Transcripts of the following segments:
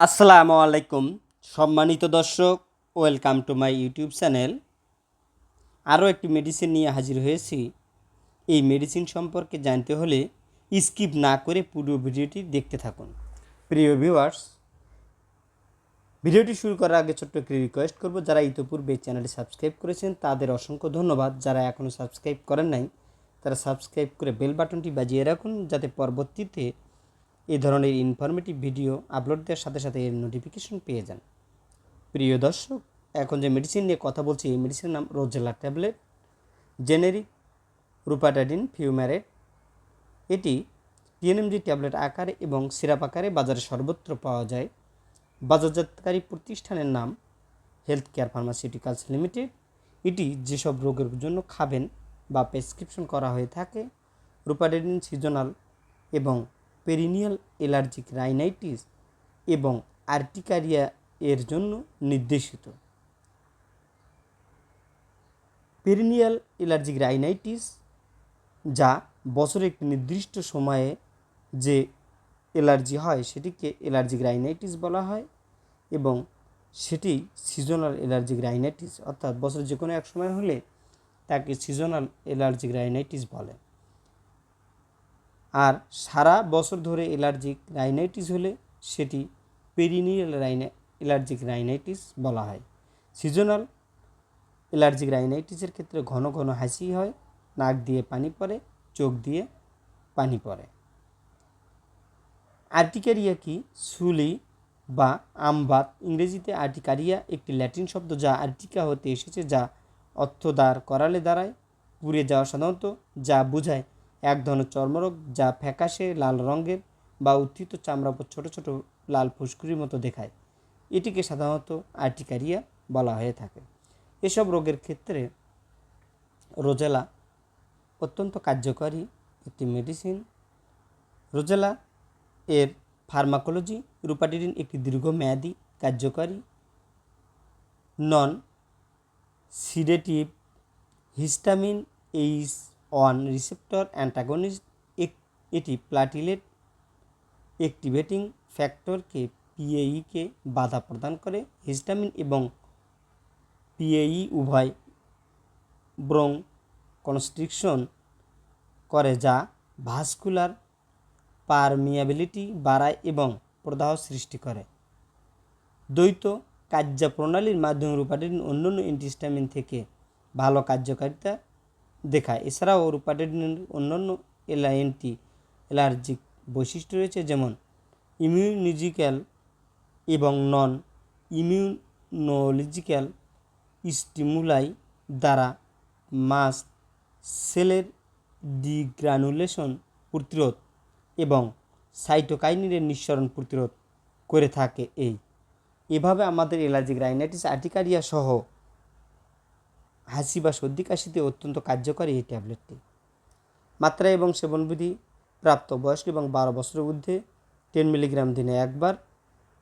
আসসালামু আলাইকুম, সম্মানিত দর্শক, welcome to my YouTube channel. আরও একটি মেডিসিন নিয়ে হাজির হয়েছি। এই মেডিসিন সম্পর্কে জানতে হলে স্কিপ না করে পুরো ভিডিওটি দেখতে থাকুন। প্রিয় ভিউয়ার্স ভিডিওটি শুরু করার আগে ছোট্ট একটি রিকোয়েস্ট করব, যারা ইতোপূর্বে চ্যানেলটি সাবস্ক্রাইব করেছেন, তাদের অসংখ্য ধন্যবাদ। যারা এখনও সাবস্ক্রাইব করেন নাই, তারা সাবস্ক্রাইব করে বেল বাটনটি বাজিয়ে রাখুন, যাতে পরবর্তীতে এই ধরনের ইনফরমেটিভ ভিডিও আপলোড দেওয়ার সাথে সাথে এর নোটিফিকেশন পেয়ে যান। প্রিয় দর্শক, এখন যে মেডিসিন নিয়ে কথা বলছি, এই মেডিসিনের নাম Rozela tablet generic rupatadine fumarate এটি টিএনএমজি ট্যাবলেট আকারে এবং সিরাপ আকারে বাজারে সর্বত্র পাওয়া যায়। বাজারজাতকারী প্রতিষ্ঠানের নাম হেলথ কেয়ার ফার্মাসিউটিক্যালস লিমিটেড এটি যেসব রোগের জন্য খাবেন বা প্রেসক্রিপশন করা হয়ে থাকে রুপাডেডিন সিজনাল এবং পেরিনিয়াল অ্যালার্জিক রাইনাইটিস এবং আর্টিকারিয়া এর জন্য নির্দেশিত। পেরিনিয়াল অ্যালার্জিক রাইনাইটিস যা বছরে একটি নির্দিষ্ট সময়ে যে অ্যালার্জি হয় সেটিকে অ্যালার্জিক রাইনাইটিস বলা হয় এবং সেটি সিজনাল অ্যালার্জিক রাইনাইটিস অর্থাৎ বছরের যে কোনো এক সময় হলে তাকে সিজনাল অ্যালার্জিক রাইনাইটিস বলে। আর সারা বছর ধরে অ্যালার্জিক রাইনাইটিস হলে সেটি পেরিনিয়াল রাইনা, অ্যালার্জিক রাইনাইটিস বলা হয়। সিজনাল অ্যালার্জিক রাইনাইটিসের ক্ষেত্রে ঘন ঘন হাসি হয়, নাক দিয়ে পানি পড়ে, চোখ দিয়ে পানি পড়ে। আর্টিকারিয়া কি? সুলি বা আমবাত, ইংরেজিতে আর্টিকারিয়া একটি ল্যাটিন শব্দ যা আর্টিকা হতে এসেছে, যা অর্থ দাঁড় করালে দাঁড়ায়, পুড়ে যাওয়া সাধারণত যা বোঝায় এক ধরনের চর্মরোগ যা ফ্যাকাশে লাল রঙের বা উত্থিত চামড়া উপর ছোটো ছোটো লাল ফুসকুরির মতো দেখায়। এটিকে সাধারণত আর্টিকারিয়া বলা হয়ে থাকে। এসব রোগের ক্ষেত্রে রোজেলা অত্যন্ত কার্যকরী একটি মেডিসিন রোজেলা এর ফার্মাকোলজি রুপাটিডিন একটি দীর্ঘমেয়াদী কার্যকরী। Non sedative histamine H one receptor antagonist এটি প্লাটিলেট অ্যাক্টিভেটিং ফ্যাক্টরকে পিএইকে বাধা প্রদান করে। হিস্টামিন এবং পিএই উভয় ব্রং কনস্ট্রিকশন করে, যা ভাস্কুলার পারমিয়াবিলিটি বাড়ায় এবং প্রদাহ সৃষ্টি করে। দ্বৈত কার্যপ্রণালীর মাধ্যমে রূপাটিন অন্যান্য অ্যান্টিস্টামিন থেকে ভালো কার্যকারিতা দেখায়। এছাড়াও রূপাটিনের অন্যান্য এলাএনটি অ্যালার্জিক বৈশিষ্ট্য রয়েছে যেমন ইমিউনিজিক্যাল এবং নন ইমিউনোলজিক্যাল স্টিমুলাই দ্বারা মাস সেলের ডিগ্রানুলেশন প্রতিরোধ এবং সাইটোকাইনিনের নিঃসরণ প্রতিরোধ করে থাকে এই। এভাবে আমাদের এলার্জিক রাইনাইটিস, আর্টিকারিয়া সহ হাসি বা সর্দি কাশিতে অত্যন্ত কার্যকরী এই ট্যাবলেটটি। মাত্রা এবং সেবনবিধি প্রাপ্ত বয়স্ক এবং বারো বছরের ঊর্ধ্বে টেন মিলিগ্রাম দিনে একবার।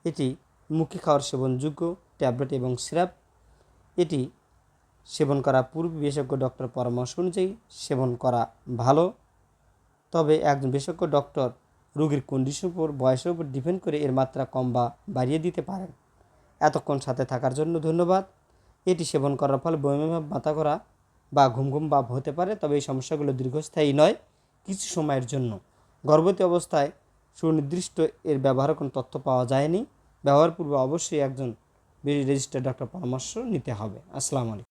এটি মুখে খাওয়ার সেবনযোগ্য ট্যাবলেট এবং সিরাপ। এটি সেবন করা পূর্ব বিশেষজ্ঞ ডক্টর পরামর্শ অনুযায়ী সেবন করা ভালো। তবে একজন বিশেষজ্ঞ ডক্টর রোগীর কন্ডিশনের উপর, বয়সের উপর ডিপেন্ড করে এর মাত্রা কম বা বাড়িয়ে দিতে পারেন। এতক্ষণ সাথে থাকার জন্য ধন্যবাদ। এটি সেবন করার ফলে বমি ভাব মাথা করা বা ঘুম ঘুম ভাব হতে পারে, তবে এই সমস্যাগুলো দীর্ঘস্থায়ী নয় কিছু সময়ের জন্য। গর্ভবতী অবস্থায় সুনির্দিষ্ট এর ব্যবহারের কোনো তথ্য পাওয়া যায়নি। ব্যবহার পূর্বে অবশ্যই একজন রেজিস্টার ডাক্তার পরামর্শ নিতে হবে। আসসালামু আলাইকুম।